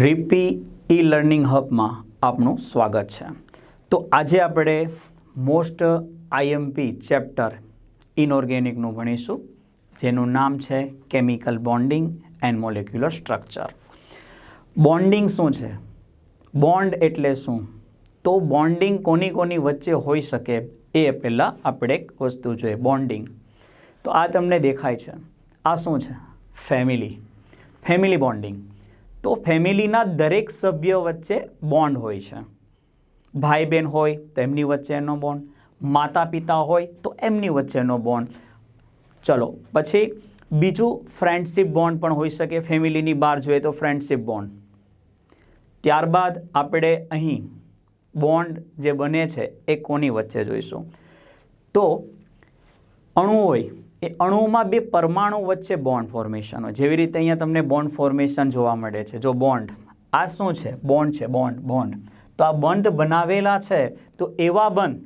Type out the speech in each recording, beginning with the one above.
રીપી e learning હબમાં આપનું સ્વાગત છે. તો આજે આપણે મોસ્ટ આઈએમપી ચેપ્ટર ઇનઓર્ગેનિકનું ભણીશું, જેનું નામ છે chemical bonding and molecular structure. Bonding શું છે? બોન્ડ એટલે શું? તો બોન્ડિંગ કોની કોની વચ્ચે હોઈ શકે એ પહેલાં આપણે એક વસ્તુ જોઈએ, બોન્ડિંગ. તો આ તમને દેખાય છે. આ શું છે? ફેમિલી. Family bonding. તો ફેમિલીના દરેક સભ્ય વચ્ચે બોન્ડ હોય છે. ભાઈ બહેન હોય તો એમની વચ્ચેનો બોન્ડ માતા પિતા હોય, તો એમની વચ્ચેનો બોન્ડ ચલો, પછી બીજું ફ્રેન્ડશિપ બોન્ડ પણ હોઈ શકે. ફેમિલીની બહાર જોઈએ તો ફ્રેન્ડશિપ બોન્ડ ત્યારબાદ આપણે અહીં બોન્ડ જે બને છે એ કોની વચ્ચે જોઈશું? તો અણુ હોય એ અણુમાં બે પરમાણુ વચ્ચે બોન્ડ ફોર્મેશન જેવી રીતે અહીંયા તમને બોન્ડ ફોર્મેશન જોવા મળે છે. જો બોન્ડ આ શું છે? બોન્ડ છે બોન્ડ બોન્ડ તો આ બંધ બનાવેલા છે, તો એવા બંધ.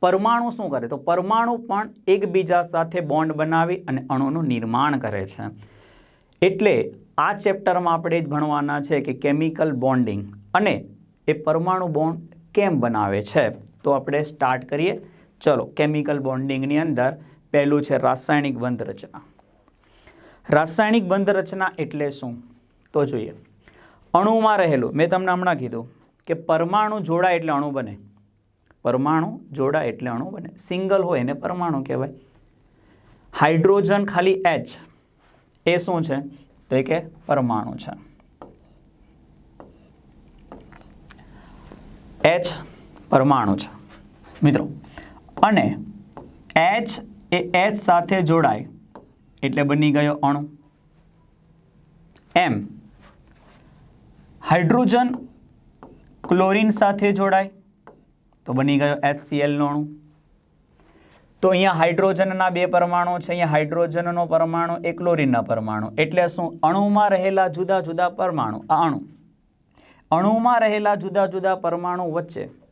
પરમાણુ શું કરે? તો પરમાણુ પણ એકબીજા સાથે બોન્ડ બનાવી અને અણુનું નિર્માણ કરે છે. એટલે આ ચેપ્ટરમાં આપણે જ ભણવાના છે કે કેમિકલ બોન્ડિંગ અને એ પરમાણુ બોન્ડ કેમ બનાવે છે? તો આપણે સ્ટાર્ટ કરીએ. ચલો કેમિકલ બોન્ડિંગની અંદર પહેલું છે રાસાયણિક બંધ રચના રાસાયણિક બંધ રચના એટલે શું? તો જોઈએ. અણુમાં રહેલું, મેં તમને હમણાં કીધું કે પરમાણુ જોડાય એટલે અણુ બને. પરમાણુ જોડાય એટલે અણુ બને. સિંગલ હોય એને પરમાણુ કહેવાય. હાઇડ્રોજન ખાલી એચ એ શું છે? તો એ કે પરમાણુ છે. એચ પરમાણુ છે. મિત્રો, અને એચ એ એચ સાથે જોડાય. એટલે બની ગયો અણુ. એમ. હાઇડ્રોજન ક્લોરીન સાથે જોડાય. તો બની ગયો HCl નો અણુ. તો અહીંયા હાઇડ્રોજનના બે પરમાણુ છે. અહીંયા હાઇડ્રોજનનો પરમાણુ, એ ક્લોરીનના પરમાણુ. એટલે શું? અણુમાં રહેલા જુદા જુદા પરમાણુ, આ અણુ. અણુમાં રહેલા જુદા જુદા પરમાણુ વચ્ચે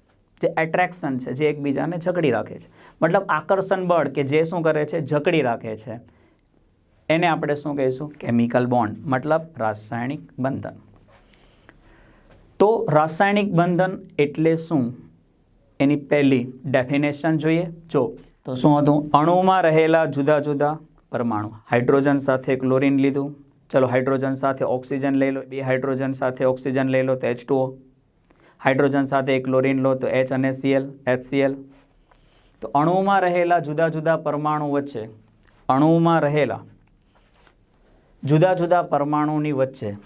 જે એટ્રેક્શન છે, જે એકબીજાને જકડી રાખે છે. મતલબ આકર્ષણ બળ કે જે શું કરે છે, જકડી રાખે છે. એને આપણે શું કહીશું? કેમિકલ બોન્ડ મતલબ રાસાયણિક બંધન. તો રાસાયણિક બંધન એટલે શું? એની પહેલી ડેફિનેશન જોઈએ. જો, તો શું હતું? અણુમાં રહેલા જુદા જુદા પરમાણુ. હાઇડ્રોજન સાથે ક્લોરીન લીધું. ચલો હાઇડ્રોજન સાથે ઓક્સિજન લઈ લો. બે હાઇડ્રોજન સાથે ઓક્સિજન લઈ લો, તો એચ હાઇડ્રોજન સાથે ક્લોરીન લો તો એચ અને સીએલ એચસીએલ તો અણુમાં રહેલા જુદા જુદા પરમાણુ વચ્ચે અણુમાં રહેલા જુદા જુદા પરમાણુની વચ્ચે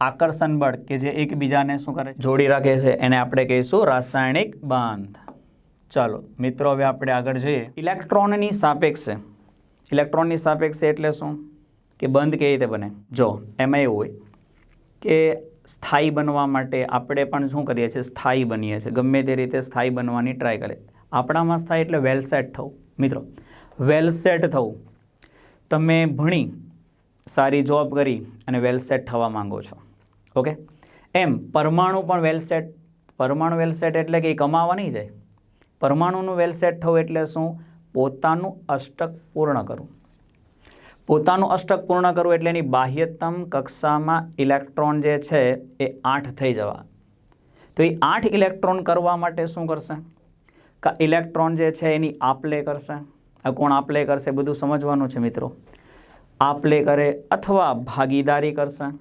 આકર્ષણ બળ કે જે એકબીજાને શું કરે જોડી રાખે છે. એને આપણે કહીશું રાસાયણિક બાંધ. ચાલો, મિત્રો, હવે આપણે આગળ જઈએ. ઇલેક્ટ્રોનની સાપેક્ષે ઇલેક્ટ્રોનની સાપેક્ષે એટલે શું? કે બંધ કેવી રીતે બને? જો, એમાં એવું હોય કે સ્થાયી બનવા માટે આપણે પણ શું કરીએ છીએ? સ્થાયી બનીએ છીએ. ગમે તે રીતે સ્થાયી બનવાની ટ્રાય કરીએ. આપણામાં સ્થાયી એટલે વેલ સેટ થવું. મિત્રો વેલ સેટ થવું. તમે ભણી સારી જોબ કરી અને વેલ સેટ થવા માંગો છો. ઓકે એમ, પરમાણુ પણ વેલ સેટ પરમાણુ વેલ સેટ એટલે કે એ કમાવા નહીં જાય. પરમાણુનું વેલ સેટ થવું એટલે શું? પોતાનું અષ્ટક પૂર્ણ કરવું. પોતાનું અષ્ટક પૂર્ણ કરવું એટલે એની બાહ્યતમ કક્ષામાં ઇલેક્ટ્રોન જે છે એ આઠ થઈ જવા. તો એ આઠ ઇલેક્ટ્રોન કરવા માટે શું કરશે? કા ઇલેક્ટ્રોન જે છે એની આપલે કરશે? આ કોણ આપલે કરશે? બધું સમજવાનું છે મિત્રો. આપલે કરે અથવા ભાગીદારી કરશે.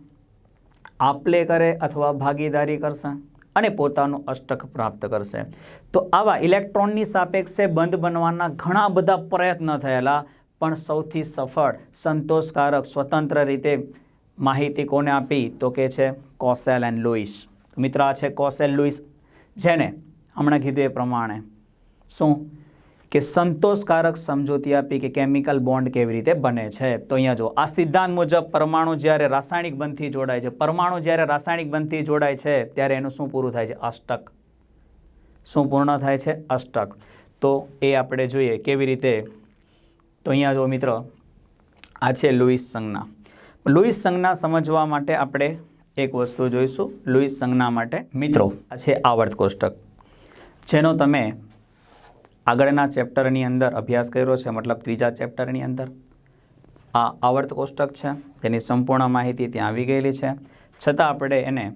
આપલે કરે અથવા ભાગીદારી કરશે અને પોતાનું અષ્ટક પ્રાપ્ત કરશે. તો આવા ઇલેક્ટ્રોનની સાપેક્ષે બંધ બનવાના ઘણા બધા પ્રયત્ન થયેલા પણ સૌથી સફળ, સંતોષકારક, સ્વતંત્ર રીતે માહિતી કોને આપી તો કે છે કોસેલ એન્ડ લુઈસ મિત્ર, આ છે કોસેલ લુઈસ જેને હમણાં કીધું એ પ્રમાણે શું? કે સંતોષકારક સમજૂતી આપી કે કેમિકલ બોન્ડ કેવી રીતે બને છે. તો અહીંયા જો, આ સિદ્ધાંત મુજબ પરમાણુ જ્યારે રાસાયણિક બંધથી જોડાય છે, પરમાણુ જ્યારે રાસાયણિક બંધથી જોડાય છે, ત્યારે એનું શું પૂરું થાય છે? અષ્ટક. શું પૂર્ણ થાય છે? અષ્ટક. તો એ આપણે જોઈએ કેવી રીતે તો અહીંયા જો મિત્ર, આ છે લુઈસ સંજ્ઞા. લુઈસ સંજ્ઞા સમજવા માટે આપણે એક વસ્તુ જોઈશું. લુઈસ સંજ્ઞા માટે મિત્રો, આ છે આવર્ત કોષ્ટક. જેનો તમે આગળના ચેપ્ટરની અંદર અભ્યાસ કર્યો છે, મતલબ ત્રીજા ચેપ્ટરની અંદર. આ આવર્ત કોષ્ટક છે, તેની સંપૂર્ણ માહિતી ત્યાં આવી ગયેલી છે. છતાં આપણે એને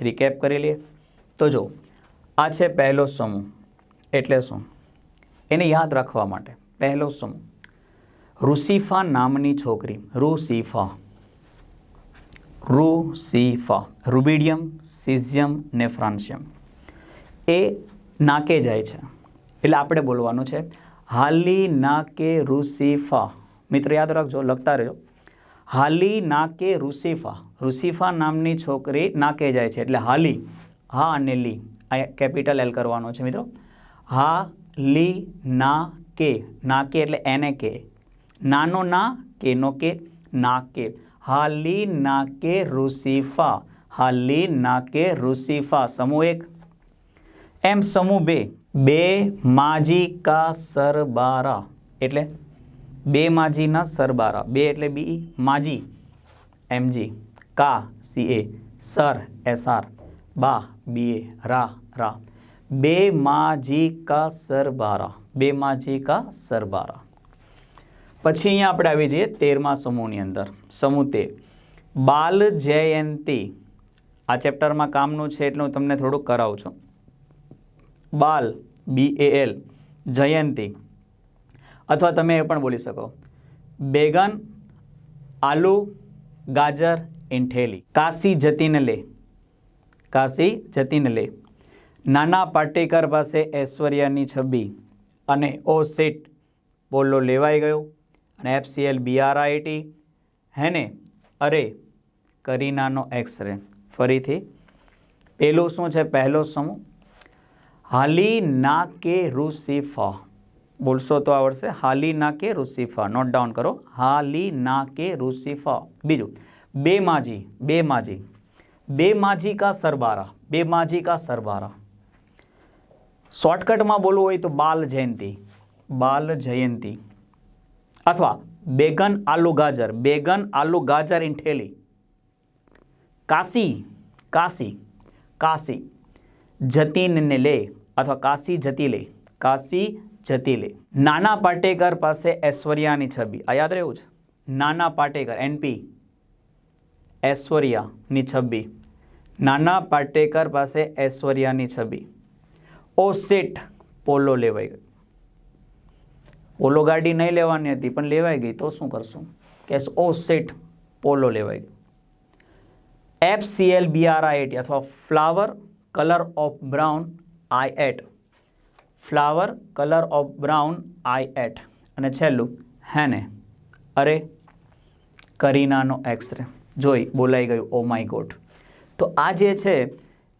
રિકેપ કરી લઈએ. તો જો આ છે પહેલો સમૂહ. એટલે શું? એને યાદ રાખવા માટે પહેલો સમૂહ. રુસિફા નામની છોકરી. રુસિફા. રુસિફા. રૂબિડિયમ, સિઝિયમ ને ફ્રાન્સિયમ. એ નાકે જાય છે. એટલે આપણે બોલવાનું છે, હાલી નાકે રુસિફા. મિત્ર, યાદ રાખજો, લખતા રહેજો. હાલી નાકે રુસિફા. રુસિફા નામની છોકરી નાકે જાય છે. એટલે હાલી, હા અને લી. આ કેપિટલ એલ કરવાનો છે મિત્રો. હા લી ના કે ના કે એટલે એને કે. નાનો ના કેનો કે ના કે હાલી ના કે રુસિફા હાલી ના કે રુસિફા સમૂહ એક એમ સમૂહ બે બે માજી કા સરબારા એટલે બે માજીના સરબારા બે એટલે બી માજી એમજી કા સી એ સર એસ આર બા બી એ રા રા બે માજી કા સરબારા બે માજી કા સરબારા પછી અહીંયા આપણે આવી જઈએ તેરમા સમૂહની અંદર. સમૂહ તેર. બાલ જયંતી આ ચેપ્ટરમાં કામનું છે એટલે હું તમને થોડુંક કરાવું છું. બાલ બી એ એલ જયંતી અથવા તમે એ પણ બોલી શકો. બેગન, આલુ, ગાજર ઇન્ઠેલી કાશી જતીન લે. કાશી જતીન લે. નાના પાટેકર પાસે ઐશ્વર્યાની છબી. અને ઓ સીટ બોલો લેવાઈ ગયો. અને એફસીએલ, બીઆરઆઈટી હેને અરે, કરીનાનો એક્સરે. ફરીથી પહેલું શું છે? પહેલો સમૂહ. હાલી ના કે રૂસીફા. બોલશો તો આવડશે હાલી ના કે રૂસીફા. નોટ ડાઉન કરો. હાલી ના કે રૂસીફા. બીજું બે માજી બે માજી બે માજી કા સરબારા. બે માજી કા સરબારા. શોર્ટકટમાં બોલવું હોય તો બાલ જયંતી બાલ જયંતી અથવા બેગન આલુ ગાજર, બેગન આલુ ગાજર ઇન ઠેલી. કાશી કાશી કાશી, જતીનને લે અથવા કાશી જતી લે, કાશી જતી લે. નાના પાટેકર પાસે ઐશ્વર્યાની છબી. આ યાદ રહેવું છે? નાના પાટેકર એનપી ઐશ્વર્યાની છબી. નાના પાટેકર પાસે ઐશ્વર્યાની છબી. ઓ સેટ પોલો લેવાઈ ગઈ પોલો ગાડી નહીં લેવાની હતી, પણ લેવાઈ ગઈ, તો શું કરશું? કેસ, ઓ સેટ પોલો લેવાઈ ગઈ F CL B R I AT અથવા flower colour of brown I at. Flower colour of brown I at. અને છેલ્લું, હેને? અરે, કરીનાનો એક્સરે જોઈ, બોલાઈ ગયું, ઓ માય ગોડ. તો આ જે છે,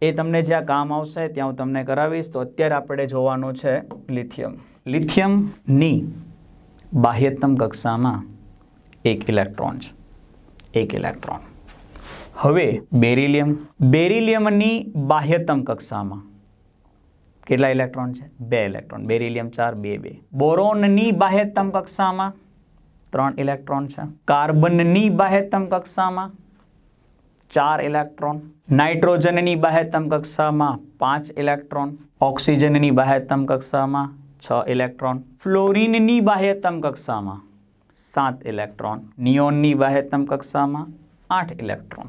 એ તમને જ્યાં કામ આવશે, ત્યાં હું તમને કરાવીશ. તો અત્યારે આપણે જોવાનું છે, લિથિયમ. લિથિયમની બાહ્યતમ કક્ષામાં એક ઇલેક્ટ્રોન છે એક ઇલેક્ટ્રોન હવે બેરિલિયમ બેરિલિયમની બાહ્યતમ કક્ષામાં કેટલા ઇલેક્ટ્રોન છે બે ઇલેક્ટ્રોન બેરિલિયમ ચાર બે બે બોરોનની બાહ્યતમ કક્ષામાં ત્રણ ઇલેક્ટ્રોન છે કાર્બનની બાહ્યતમ કક્ષામાં ચાર ઇલેક્ટ્રોન નાઇટ્રોજનની બાહ્યતમ કક્ષામાં પાંચ ઇલેક્ટ્રોન ઓક્સિજનની બાહ્યતમ કક્ષામાં છ ઇલેક્ટ્રોન. ફ્લોરિનની બાહ્યતમ કક્ષામાં સાત ઇલેક્ટ્રોન. નિયોનની બાહ્યતમ કક્ષામાં આઠ ઇલેક્ટ્રોન.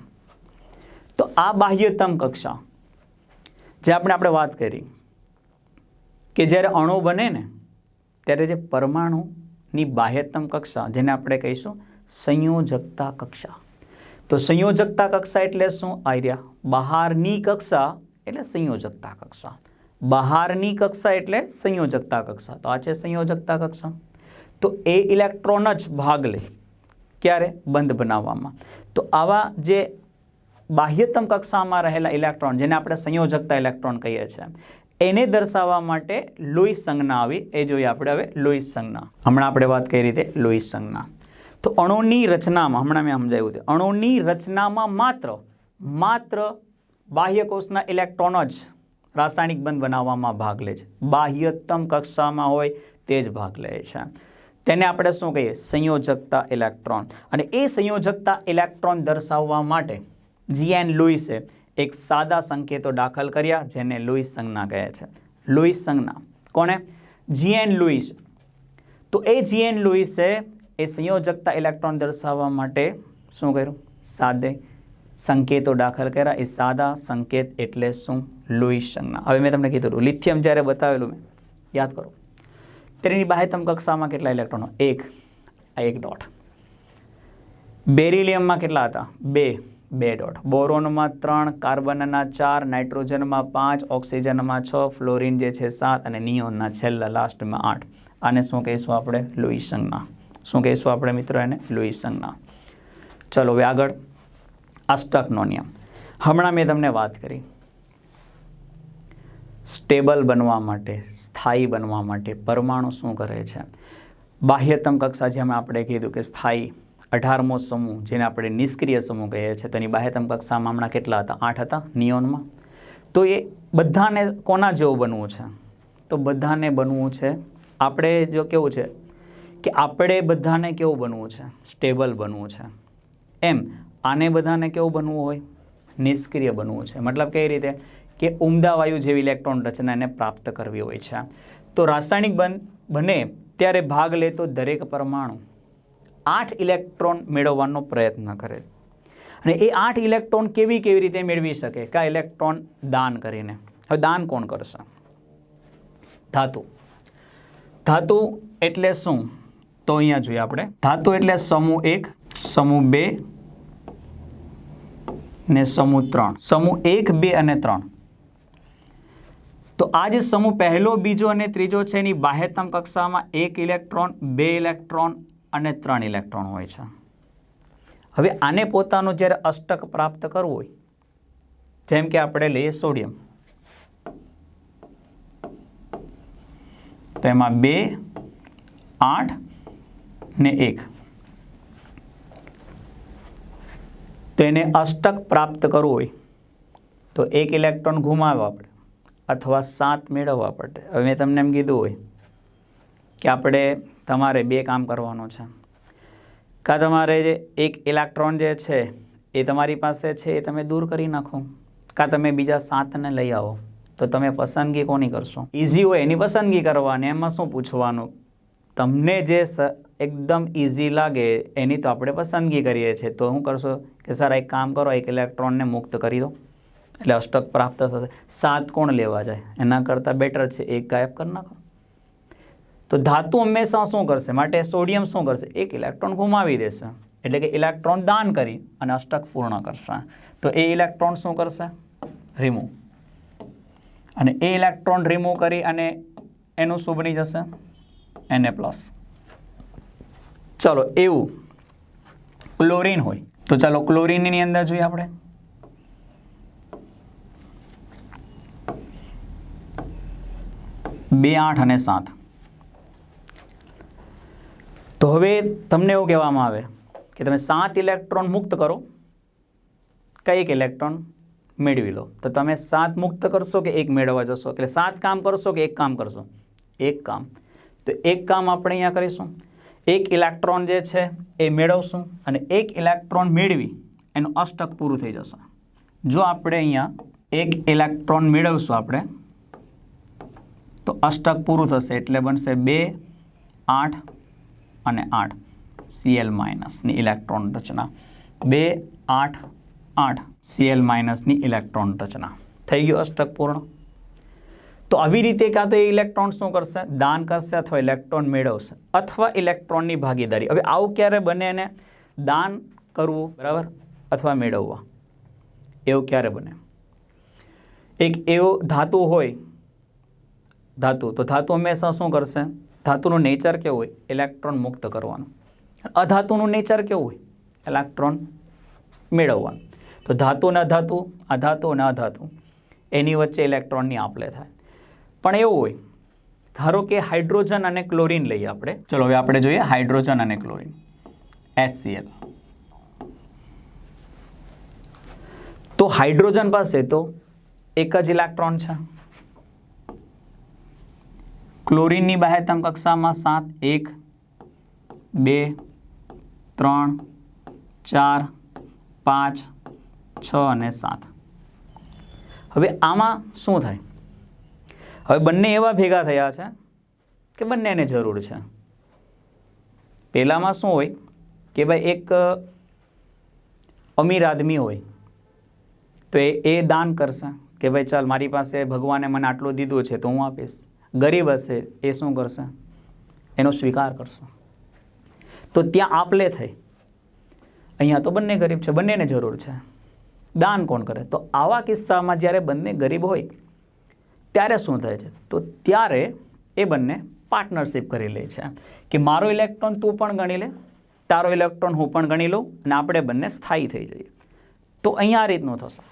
તો આ બાહ્યતમ કક્ષા જે આપણે આપણે વાત કરી, કે જ્યારે અણુ બને ને, ત્યારે જે પરમાણુની બાહ્યતમ કક્ષા જેને આપણે કહીશું સંયોજકતા કક્ષા. તો સંયોજકતા કક્ષા એટલે શું? આર્યા. બહારની કક્ષા એટલે સંયોજકતા કક્ષા. બહારની કક્ષા એટલે સંયોજકતા કક્ષા. તો આ છે સંયોજકતા કક્ષા. તો એ ઇલેક્ટ્રોન જ ભાગ લે ક્યારે? બંધ બનાવવામાં. તો આવા જે બાહ્યતમ કક્ષામાં રહેલા ઇલેક્ટ્રોન, જેને આપણે સંયોજકતા ઇલેક્ટ્રોન કહીએ છીએ, એને દર્શાવવા માટે લોહી સંજ્ઞા આવી. એ જોઈએ આપણે હવે લોહી સંજ્ઞા. હમણાં આપણે વાત કરી રીતે લોહી સંજ્ઞા. તો અણુની રચનામાં, હમણાં મેં સમજાવ્યું હતું, અણુની રચનામાં માત્ર માત્ર બાહ્યકોષના ઇલેક્ટ્રોન જ રાસાયણિક બંધ બનાવવામાં ભાગ લે છે. બાહ્યતમ કક્ષામાં હોય તે જ ભાગ લે છે. તેને આપણે શું કહીએ? સંયોજકતા ઇલેક્ટ્રોન. અને એ સંયોજકતા ઇલેક્ટ્રોન દર્શાવવા માટે જીએન લુઈસે એક સાદા સંકેતો દાખલ કર્યા જેને લુઈસ સંજ્ઞા કહે છે. લુઈસ સંજ્ઞા. કોણે? જીએન લુઈસ તો એ જીએન લુઈસે એ સંયોજકતા ઇલેક્ટ્રોન દર્શાવવા માટે શું કર્યું? સાદે સંકેતો દાખલ કર્યા. એ સાદા સંકેત એટલે શું? લુઈસ સંજ્ઞા. હવે મેં તમને કીધું લિથિયમ જ્યારે બતાવેલું મેં. યાદ કરો. તેની બાહ્યતમ કક્ષામાં કેટલા ઇલેક્ટ્રોનો? એક. આ એક ડોટ. બેરિલિયમમાં કેટલા હતા? બે. બે ડોટ. બોરોનમાં ત્રણ, કાર્બનના ચાર, નાઇટ્રોજનમાં પાંચ, ઓક્સિજનમાં છ, ફ્લોરિન જે છે સાત અને નિયોનના છેલ્લા લાસ્ટમાં આઠ. આને શું કહીશું આપણે? લુઈસ સંજ્ઞા. શું કહીશું આપણે મિત્રો એને? લુઈસ સંજ્ઞા. ચલો હવે આગળ. અષ્ટકનો નિયમ હમણાં મેં તમને વાત કરી. સ્ટેબલ બનવા માટે, સ્થાયી બનવા માટે પરમાણુ શું કરે છે? બાહ્યતમ કક્ષા જેમ આપણે કીધું કે સ્થાયી અઢારમો સમૂહ, જેને આપણે નિષ્ક્રિય સમૂહ કહીએ છીએ, તેની બાહ્યતમ કક્ષામાં હમણાં કેટલા હતા? આઠ હતા, નિયોનમાં. તો એ બધાને કોના જેવું બનવું છે? તો બધાને બનવું છે, આપણે જો કેવું છે કે આપણે બધાને કેવું બનવું છે? સ્ટેબલ બનવું છે. એમ. આને બધાને કેવું બનવું હોય? નિષ્ક્રિય બનવું છે. મતલબ કઈ રીતે? કે ઉમદા વાયુ જેવી ઇલેક્ટ્રોન રચનાને પ્રાપ્ત કરવી હોય છે. તો રાસાયણિક બન, બને ત્યારે ભાગ લેતો દરેક પરમાણુ આઠ ઇલેક્ટ્રોન મેળવવાનો પ્રયત્ન કરે. અને એ આઠ ઇલેક્ટ્રોન કેવી કેવી રીતે મેળવી શકે? કે ઇલેક્ટ્રોન દાન કરીને. હવે દાન કોણ કરશે? ધાતુ. ધાતુ એટલે શું? તો અહીંયા જોઈએ આપણે. ધાતુ એટલે સમૂહ એક, સમૂહ બે ને સમૂહ ત્રણ. સમૂહ એક, બે અને ત્રણ. તો આ જે સમૂહ પહેલો, બીજો અને ત્રીજો છે, એની બાહ્યતમ કક્ષામાં એક ઇલેક્ટ્રોન, બે ઇલેક્ટ્રોન અને ત્રણ ઇલેક્ટ્રોન હોય છે. હવે આને પોતાનું જ્યારે અષ્ટક પ્રાપ્ત કરવું હોય, જેમ કે આપણે લઈએ સોડિયમ, તો એમાં બે, આઠ ને એક. તો એને અષ્ટક પ્રાપ્ત કરવું હોય, તો એક ઇલેક્ટ્રોન ગુમાવવા પડે અથવા સાત મેળવવા પડે. હવે મેં તમને એમ કીધું હોય કે આપણે તમારે બે કામ કરવાનું છે. કાં તમારે જે એક ઇલેક્ટ્રોન જે છે, એ તમારી પાસે છે એ તમે દૂર કરી નાખો. કાં તમે બીજા સાતને લઈ આવો, તો તમે પસંદગી કોની કરશો? ઇઝી હોય એની પસંદગી કરવાની, એમાં શું પૂછવાનું? તમને જે એકદમ ઇઝી લાગે, એની તો આપણે પસંદગી કરીએ છીએ. તો શું કરશો કે સર એક કામ કરો, એક ઇલેક્ટ્રોનને મુક્ત કરી દો. એટલે અષ્ટક પ્રાપ્ત થશે. સાત કોણ લેવા જાય? એના કરતાં બેટર છે. એક ગાયબ કરી નાખો. તો ધાતુ હંમેશા શું કરશે? માટે સોડિયમ શું કરશે? એક ઇલેક્ટ્રોન ગુમાવી દેશે. એટલે કે ઇલેક્ટ્રોન દાન કરી અને અષ્ટક પૂર્ણ કરશે. તો એ ઇલેક્ટ્રોન શું કરશે? રિમૂવ અને એ ઇલેક્ટ્રોન રિમૂવ કરી અને એનું શું બની જશે? એને પ્લસ ચલો, એવું. ક્લોરિન હોય. તો ચાલો ક્લોરિનની અંદર જોઈએ આપણે. બે આઠ અને સાત. તો હવે તમને એવું કહેવામાં આવે કે તમે સાત ઇલેક્ટ્રોન મુક્ત કરો. કંઈક ઇલેક્ટ્રોન? મેળવી લો. તો તમે સાત મુક્ત કરશો કે એક મેળવવા જશો? એટલે સાત કામ કરશો કે એક કામ કરશો? એક કામ. તો એક કામ આપણે અહીંયા કરીશું. એક ઇલેક્ટ્રોન જે છે એ મેળવશું અને એક ઇલેક્ટ્રોન મેળવી એનું અષ્ટક પૂરું થઈ જશે. જો આપણે અહીંયા એક ઇલેક્ટ્રોન મેળવશું આપણે, તો અષ્ટક પૂરું થશે એટલે બનશે બે, આઠ અને આઠ. સીએલ માઇનસની ઇલેક્ટ્રોન રચના. બે, આઠ આઠ. સીએલ માઇનસની ઇલેક્ટ્રોન રચના. થઈ ગયું અષ્ટક પૂર્ણ. તો આવી રીતે કાં તો એ ઇલેક્ટ્રોન શું કરશે? દાન કરશે અથવા ઇલેક્ટ્રોન મેળવશે અથવા ઇલેક્ટ્રોનની ભાગીદારી. હવે આવું ક્યારે બને એને દાન કરવું, બરાબર? અથવા મેળવવા. એવું ક્યારે બને? એક એવો ધાતુ હોય, ધાતુ, તો ધાતુ હંમેશા શું કરશે? ધાતુનું નેચર કેવું હોય? ઇલેક્ટ્રોન મુક્ત કરવાનું. અધાતુનું નેચર કેવું હોય? ઇલેક્ટ્રોન મેળવવાનું. તો ધાતુ ને અધાતુ અધાતુ ન અધાતુ એની વચ્ચે ઇલેક્ટ્રોનની આપલે થાય. પણ એવું હોય, ધારો કે હાઇડ્રોજન અને ક્લોરિન લઈએ આપણે. ચલો, હવે આપણે જોઈએ હાઇડ્રોજન અને ક્લોરિન. HCl તો હાઇડ્રોજન પાસે તો એક જ ઇલેક્ટ્રોન છે. ક્લોરિનની બાહ્યતમ કક્ષામાં સાત, એક, બે, ત્રણ, ચાર, પાંચ, છ અને સાત. હવે આમાં શું થાય? હવે બંને એવા ભેગા થયા છે કે બંનેને જરૂર છે. પહેલાંમાં શું હોય કે ભાઈ એક અમીર આદમી હોય, તો એ એ દાન કરશે કે ભાઈ ચાલ મારી પાસે ભગવાને મને આટલું દીધું છે તો હું આપીશ. ગરીબ હશે એ શું કરશે? એનો સ્વીકાર કરશે. તો ત્યાં આપલે થઈ. અહીંયા તો બંને ગરીબ છે, બંનેને જરૂર છે. દાન કોણ કરે? તો આવા કિસ્સામાં જ્યારે બંને ગરીબ હોય ત્યારે શું થાય છે? તો ત્યારે એ બંને પાર્ટનરશિપ કરી લે છે. કે મારો ઇલેક્ટ્રોન તું પણ ગણી લે, તારો ઇલેક્ટ્રોન હું પણ ગણી લઉં અને આપણે બંને સ્થાયી થઈ જઈએ. તો અહીંયા આ રીતનું થશે.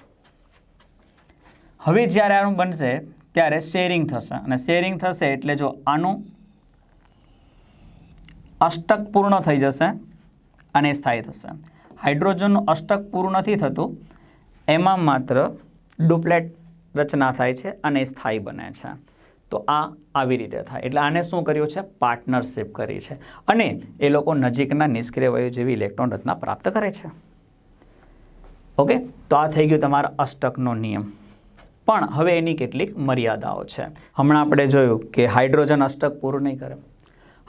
હવે જ્યારે આનું બનશે, ત્યારે શેરિંગ થશે. અને શેરિંગ થશે એટલે જો આનું અષ્ટક પૂર્ણ થઈ જશે અને સ્થાયી થશે. હાઇડ્રોજનનું અષ્ટક પૂરું નથી થતું, એમાં માત્ર ડુપ્લેટ રચના થાય છે અને સ્થાયી બને છે. તો આ આવી રીતે થાય. એટલે આને શું કર્યું છે? પાર્ટનરશિપ કરી છે. અને એ લોકો નજીકના નિષ્ક્રિય વયુ જેવી ઇલેક્ટ્રોન રચના પ્રાપ્ત કરે છે. ઓકે? તો આ થઈ ગયું તમારા અષ્ટકનો નિયમ. પણ હવે એની કેટલીક મર્યાદાઓ છે. હમણાં આપણે જોયું કે હાઇડ્રોજન અષ્ટક પૂરું નહીં કરે.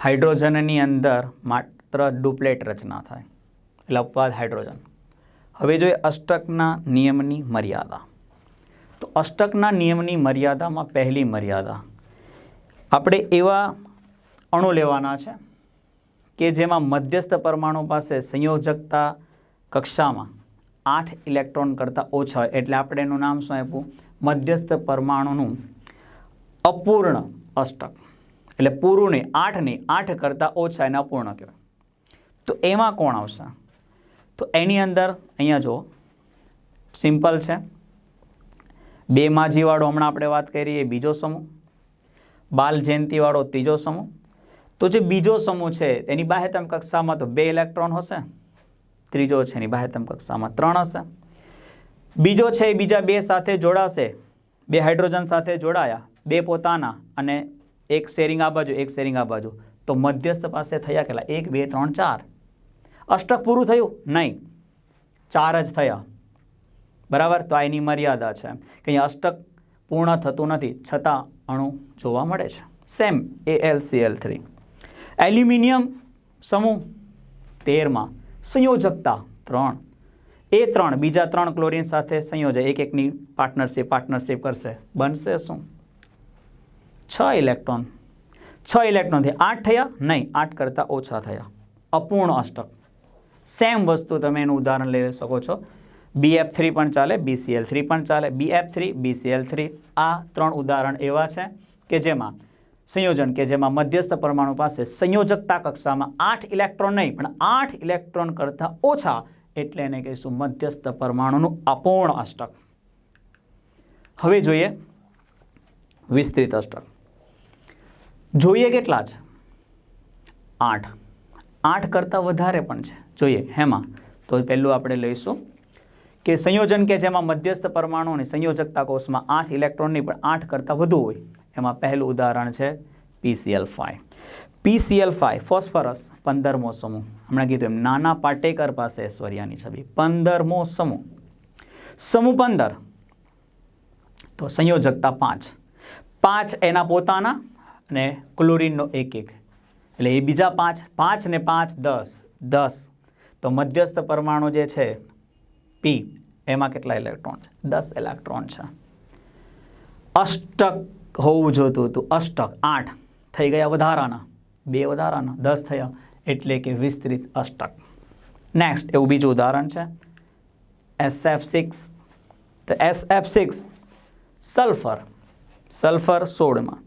હાઇડ્રોજનની અંદર માત્ર ડુપ્લેટ રચના થાય. એટલે અપવાદ હાઇડ્રોજન. હવે જોઈએ અષ્ટકના નિયમની મર્યાદા. તો અષ્ટકના નિયમની મર્યાદામાં પહેલી મર્યાદા. આપણે એવા અણુ લેવાના છે કે જેમાં મધ્યસ્થ પરમાણુ પાસે સંયોજકતા કક્ષામાં આઠ ઇલેક્ટ્રોન કરતાં ઓછા હોય. એટલે આપણે એનું નામ શું આપ્યું? મધ્યસ્થ પરમાણુનું અપૂર્ણ અષ્ટક. એટલે પૂરું નહીં આઠ નહીં આઠ કરતાં ઓછા એને અપૂર્ણ કહેવાય. તો એમાં કોણ આવશે? તો એની અંદર, અહીંયા જુઓ, સિમ્પલ છે. બે માજીવાળો હમણાં આપણે વાત કરી, એ બીજો સમૂહ. બાલ જયંતિવાળો ત્રીજો સમૂહ. તો જે બીજો સમૂહ છે, એની બાહ્યતમ કક્ષામાં તો બે ઇલેક્ટ્રોન હશે. ત્રીજો છે, એની બાહ્યતમ કક્ષામાં ત્રણ હશે. બીજો છે, એ બીજા બે સાથે જોડાશે. બે હાઇડ્રોજન સાથે જોડાયા, બે પોતાના અને એક શેરિંગ આ બાજુ, એક શેરિંગ આ બાજુ. તો મધ્યસ્થ પાસે થયા કેટલા? એક, બે, ત્રણ, ચાર. અષ્ટક પૂરું થયું? નહીં. ચાર જ થયા. બરાબર? તો આ એની મર્યાદા છે. કંઈ અષ્ટક પૂર્ણ થતું નથી, છતાં અણુ જોવા મળે છે. Same A L C L three aluminium સમૂહ તેરમાં સંયોજકતા ત્રણ. એ ત્રણ, બીજા ત્રણ ક્લોરીન સાથે સંયોજે. એક એકની પાર્ટનરશિપ પાર્ટનરશિપ કરશે. બનશે શું? છ ઇલેક્ટ્રોન છ ઇલેક્ટ્રોનથી આઠ થયા? નહીં, આઠ કરતાં ઓછા થયા. અપૂર્ણ અષ્ટક. સેમ વસ્તુ તમે એનું ઉદાહરણ લઈ શકો છો. બીએફ થ્રી પણ ચાલે બીસીએલ થ્રી પણ ચાલે. બીએફ થ્રી બીસીએલ થ્રી આ ત્રણ ઉદાહરણ એવા છે કે જેમાં સંયોજન કે જેમાં મધ્યસ્થ પરમાણુ પાસે સંયોજકતા કક્ષામાં આઠ ઇલેક્ટ્રોન નહીં, પણ આઠ ઇલેક્ટ્રોન કરતાં ઓછા એટલે એને કહીશું મધ્યસ્થ પરમાણુનું અપૂર્ણ અષ્ટક. હવે જોઈએ વિસ્તૃત અષ્ટક. જોઈએ કેટલા છે? આઠ. આઠ કરતાં વધારે પણ છે. જોઈએ, હેમાં. તો પહેલું આપણે લઈશું. કે સંયોજન કે જેમાં મધ્યસ્થ પરમાણુની સંયોજકતા કોષમાં આઠ ઇલેક્ટ્રોનની પણ આઠ કરતાં વધુ હોય. એમાં પહેલું ઉદાહરણ છે PCL five PCL five phosphorus પંદરમો સમૂહ હમણાં કીધું એમ, નાના પાટેકર પાસે ઐશ્વર્યાની છબી. પંદરમો સમૂહ સમૂહ પંદર. તો સંયોજકતા પાંચ. પાંચ એના પોતાના અને ક્લોરીનનો એક એક. એટલે એ બીજા પાંચ. પાંચ ને પાંચ દસ. દસ. તો મધ્યસ્થ પરમાણુ જે છે પી એમાં કેટલા ઇલેક્ટ્રોન છે? દસ ઇલેક્ટ્રોન છે. અષ્ટક હોવું જોતું હતું. અષ્ટક, આઠ થઈ ગયા વધારાના. બે વધારાના, દસ થયા. એટલે કે વિસ્તૃત અષ્ટક. નેક્સ્ટ એવું બીજું ઉદાહરણ છે. એસ એફ સિક્સ તો S F six sulphur sulphur સોળમાં.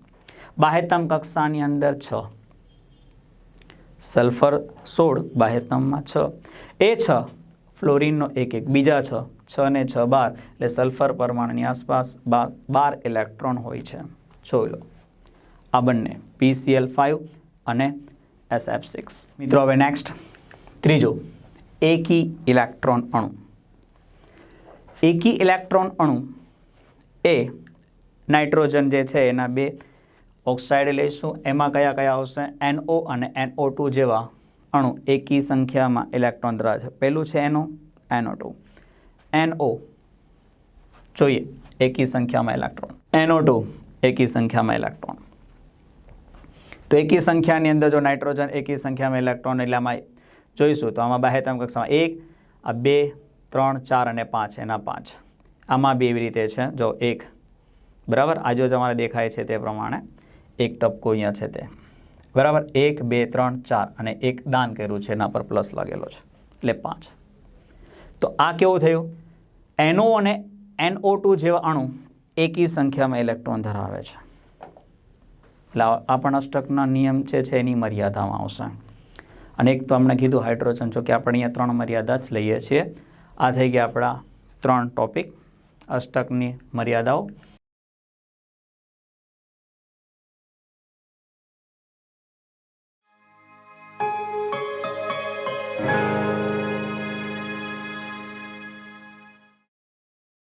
બાહ્યતમ કક્ષાની અંદર છ. સલ્ફર સોળ બાહ્યતમમાં છ. એ છ ફ્લોરિનનો એક એક. બીજા છ છ ને છ બાર. એટલે સલ્ફર પરમાણુની આસપાસ બાર ઇલેક્ટ્રોન હોય છે. જોઈ લો. આ બંને પીસીએલ ફાઇવ અને એસએફ સિક્સ મિત્રો, હવે નેક્સ્ટ ત્રીજો, એકી ઇલેક્ટ્રોન અણુ. એકી ઇલેક્ટ્રોન અણુ એ નાઇટ્રોજન જે છે, એના બે ઓક્સાઇડ લઈશું. એમાં કયા કયા આવશે એનઓ અને એનઓ ટુ જેવા. અણુ એકી સંખ્યામાં ઇલેક્ટ્રોન ધરાવે છે. પહેલું છે એનો એનો ટુ. એનઓ, જોઈએ, એકી સંખ્યામાં ઇલેક્ટ્રોન એનો ટુ, એકી સંખ્યામાં ઇલેક્ટ્રોન તો એકી સંખ્યાની અંદર જો નાઇટ્રોજન એકી સંખ્યામાં ઇલેક્ટ્રોન એટલે આમાં જોઈશું, તો આમાં બાહ્યતમ કક્ષામાં એક, આ બે, ત્રણ, ચાર અને પાંચ, એના પાંચ. આમાં બી એવી રીતે છે, જો એક, બરાબર? આજે જો અમારે દેખાય છે તે પ્રમાણે, એક ટપકો અહીંયા છે તે. બરાબર એક, બે, ત્રણ, ચાર અને એક દાન કર્યું છે, એના પર પ્લસ લાગેલો છે. એટલે પાંચ. તો આ કેવું થયું? એનઓ અને એનઓ ટુ જેવા અણુ એકી સંખ્યામાં ઇલેક્ટ્રોન ધરાવે છે. એટલે આ આ અષ્ટકના નિયમ છે છે, એની મર્યાદામાં આવશે. અને એક તો અમને કીધું હાઇડ્રોજન, જો કે આપણે અહીંયા ત્રણ મર્યાદા જ લઈએ છીએ. આ થઈ ગયા આપણા ત્રણ ટોપિક. અષ્ટકની મર્યાદાઓ